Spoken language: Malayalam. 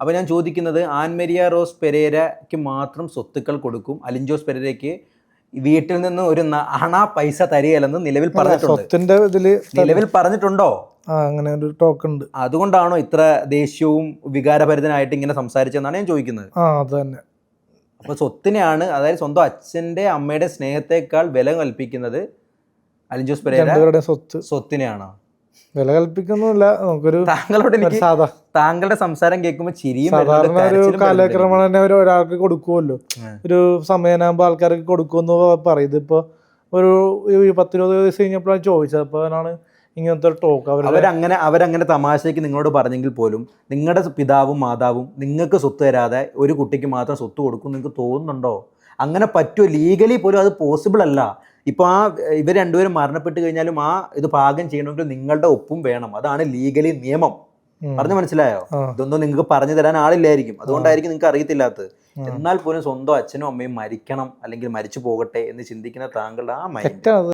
അപ്പോൾ ഞാൻ ചോദിക്കുന്നത് ആൻമരിയ റോസ് പെരേരയ്ക്ക് മാത്രം സ്വത്തുക്കൾ കൊടുക്കും? അലിഞ്ചോസ് പെരേരയ്ക്ക് വീട്ടിൽ നിന്ന് ഒരു അണ പൈസ തരികയില്ലെന്ന് നിലവിൽ പറഞ്ഞിട്ടുണ്ട്. ഇതിൽ നിലവിൽ പറഞ്ഞിട്ടുണ്ടോ? അങ്ങനെ ഒരു ടോക്ക് ഉണ്ട്. അതുകൊണ്ടാണോ ഇത്ര ദേഷ്യവും വികാരഭരിതനായിട്ട് ഇങ്ങനെ സംസാരിച്ചതെന്നാണ് ഞാൻ ചോദിക്കുന്നത്. ആ അത് തന്നെ. അപ്പോൾ സ്വത്തിനെയാണ് അതായത് സ്വന്തം അച്ഛന്റെ അമ്മയുടെ സ്നേഹത്തെക്കാൾ വില കൽപ്പിക്കുന്നത് അലിഞ്ചോസ് പെരേര സ്വത്ത്. സ്വത്തിനെയാണോ? വില കൽപ്പിക്കൊന്നുമില്ല നമുക്കൊരു താങ്കളോട് എനിക്ക് സാധാ താങ്കളുടെ സംസാരം കേൾക്കുമ്പോൾ ചിരിയും സാധാരണ ഒരു കാലക്രമണം തന്നെ ഒരു ഒരാൾക്ക് കൊടുക്കുമല്ലോ. ഒരു സമയനാകുമ്പോൾ ആൾക്കാർക്ക് കൊടുക്കുമെന്ന് പറയും. ഇതിപ്പോ ഒരു പത്തിരുപത് ദിവസം കഴിഞ്ഞപ്പോഴാണ് ചോദിച്ചത്. അപ്പൊ അവനാണ് ഇങ്ങനത്തെ ടോക്ക് അവർ അവരങ്ങനെ അവരങ്ങനെ തമാശയ്ക്ക് നിങ്ങളോട് പറഞ്ഞെങ്കിൽ പോലും നിങ്ങളുടെ പിതാവും മാതാവും നിങ്ങൾക്ക് സ്വത്ത് തരാതെ ഒരു കുട്ടിക്ക് മാത്രം സ്വത്ത് കൊടുക്കും നിങ്ങൾക്ക് തോന്നുന്നുണ്ടോ? അങ്ങനെ പറ്റുമോ ലീഗലി പോലും അത് പോസിബിൾ അല്ല. ഇപ്പോൾ ആ ഇവർ രണ്ടുപേരും മരണപ്പെട്ട് കഴിഞ്ഞാലും ആ ഇത് പാകം ചെയ്യണമെങ്കിൽ നിങ്ങളുടെ ഒപ്പും വേണം. അതാണ് ലീഗലി നിയമം. പറഞ്ഞു മനസ്സിലായോ. ഇതൊന്നും നിങ്ങൾക്ക് പറഞ്ഞു തരാൻ ആളില്ലായിരിക്കും. അതുകൊണ്ടായിരിക്കും നിങ്ങൾക്ക് അറിയത്തില്ലാത്തത്. എന്നാൽ പോലും സ്വന്തം അച്ഛനും അമ്മയും മരിക്കണം അല്ലെങ്കിൽ മരിച്ചു പോകട്ടെ എന്ന് ചിന്തിക്കുന്ന താങ്കളുടെ ആ മൈൻഡ്